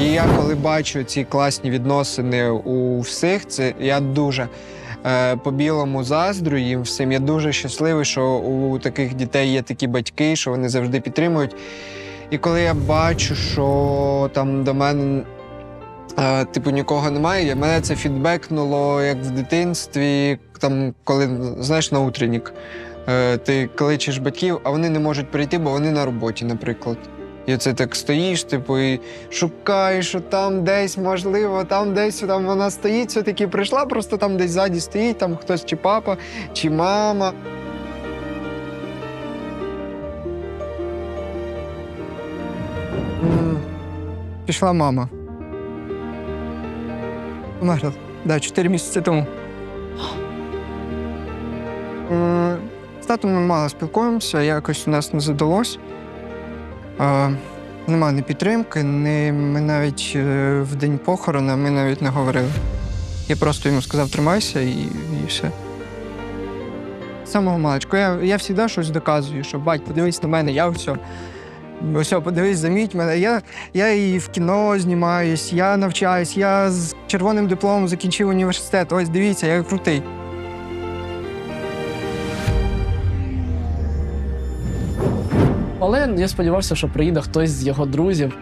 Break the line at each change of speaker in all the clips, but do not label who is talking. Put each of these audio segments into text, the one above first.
І я коли бачу ці класні відносини у всіх, це я дуже е, по-білому заздрю їм всім. Я дуже щасливий, що у таких дітей є такі батьки, що вони завжди підтримують. І коли я бачу, що там до мене. е, Типу нікого немає. Мене це фідбекнуло як в дитинстві, там, коли знаєш на утреннік. Е, Ти кличеш батьків, а вони не можуть прийти, бо вони на роботі, наприклад. І оце так стоїш, типу, і шукаєш, що там десь, можливо, там десь там вона стоїть, все-таки прийшла, просто там десь ззаді стоїть, там хтось чи папа, чи мама. Пішла мама. Померла. Да, чотири місяці тому. З татом ми мало спілкуємося, якось у нас не задалось. А, нема ні підтримки, ні, ми навіть е, в день похорона ми навіть не говорили. Я просто йому сказав тримайся і, і все. З Самого маличку. Я, я завжди щось доказую, що бать, подивись на мене, я все. Ось, подивись, заміть мене. Я, я і в кіно знімаюсь, я навчаюсь, я з червоним дипломом закінчив університет. Ось дивіться, я крутий.
Але я сподівався, що приїде хтось з його друзів.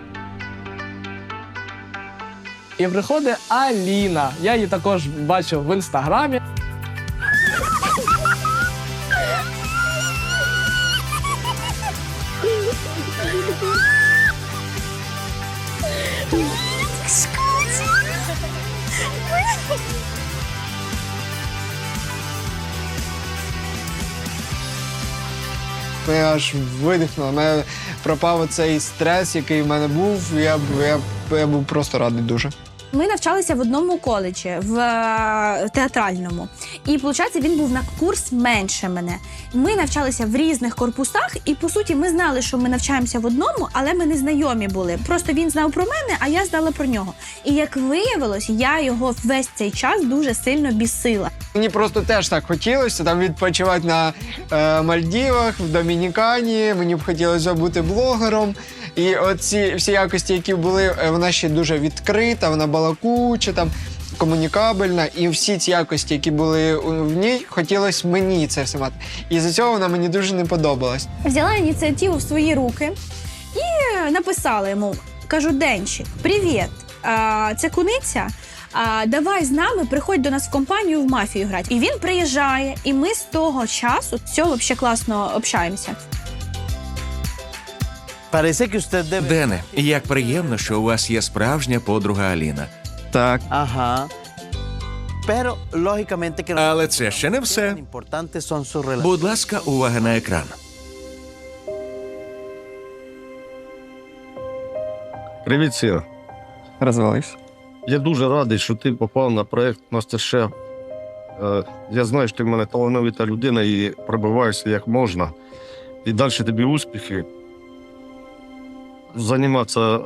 І приходить Аліна. Я її також бачив в інстаграмі.
Мене аж видихнуло. У мене пропав цей стрес, який в мене був. Я, я, я був просто радий дуже.
Ми навчалися в одному коледжі, в е, театральному. І виходить, він був на курс менше мене. Ми навчалися в різних корпусах, і по суті, ми знали, що ми навчаємося в одному, але ми не знайомі були. Просто він знав про мене, а я знала про нього. І як виявилось, я його весь цей час дуже сильно бісила.
Мені просто теж так хотілося там відпочивати на е, Мальдівах, в Домінікані. Мені б хотілося бути блогером. І оці всі якості, які були, е, вона ще дуже відкрита, вона балакуча, там комунікабельна. І всі ці якості, які були в ній, хотілося мені це все мати. І за цього вона мені дуже не подобалась.
Взяла ініціативу в свої руки і написала йому: кажу: Денчик, привіт! Це куниця. Давай з нами приходь до нас в компанію в мафію грати. І він приїжджає, і ми з того часу цього взагалі класно общаємося.
Дене, як приємно, що у вас є справжня подруга Аліна.
Так.
Ajá. Pero lógicamente que
Але це ще не все. Будь ласка, увага на екран.
Привіт, Сіра.
Розвалився.
Я дуже радий, що ти попав на проект Мастер-Шеф. Е, Я знаю, що ти в мене талановита людина і пробиваєшся як можна. І далі тобі успіхи. Займатися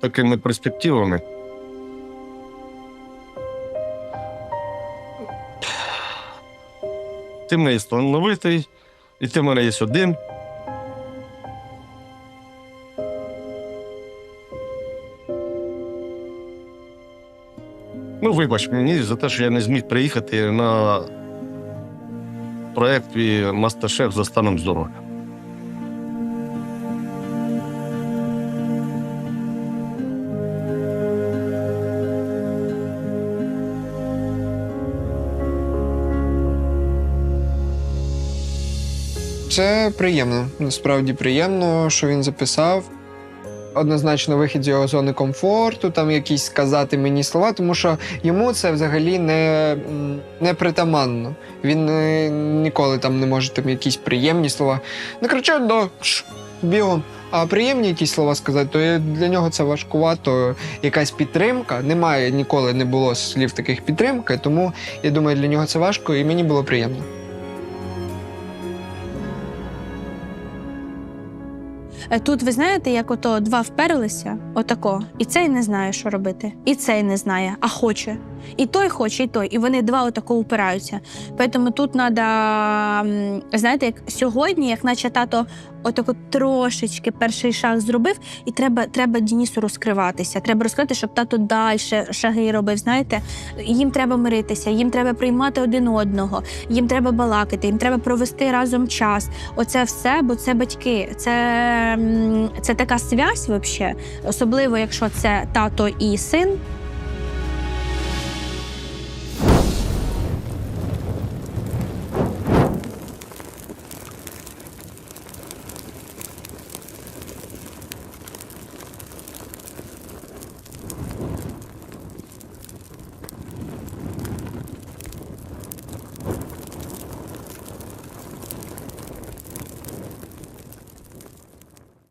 такими перспективами. Ти мене є талановитий, і ти в мене є один. Ну, вибач мені за те, що я не зміг приїхати на проєкт Мастер-Шеф за станом здоров'я.
Це приємно. Насправді приємно, що він записав. Однозначно вихід з його зони комфорту, там якісь сказати мені слова, тому що йому це взагалі не, не притаманно. Він е, ніколи там не може там якісь приємні слова. Не кричать до «Ш, бігом. А приємні якісь слова сказати, то для нього це важкувато. Якась підтримка. Немає ніколи не було слів таких підтримки, тому я думаю, для нього це важко, і мені було приємно.
Тут ви знаєте, як ото два вперлися, отако, і цей не знає, що робити, і цей не знає, а хоче. І той хоче, і той. І вони два отако упираються. Тому тут треба, знаєте, як сьогодні, як наче тато отако трошечки перший шаг зробив, і треба, треба Дінісу розкриватися. Треба розкрити, щоб тато далі шаги робив. Знаєте, їм треба миритися, їм треба приймати один одного, їм треба балакати, їм треба провести разом час. Оце все, бо це батьки. Це, це така связь, взагалі, особливо якщо це тато і син.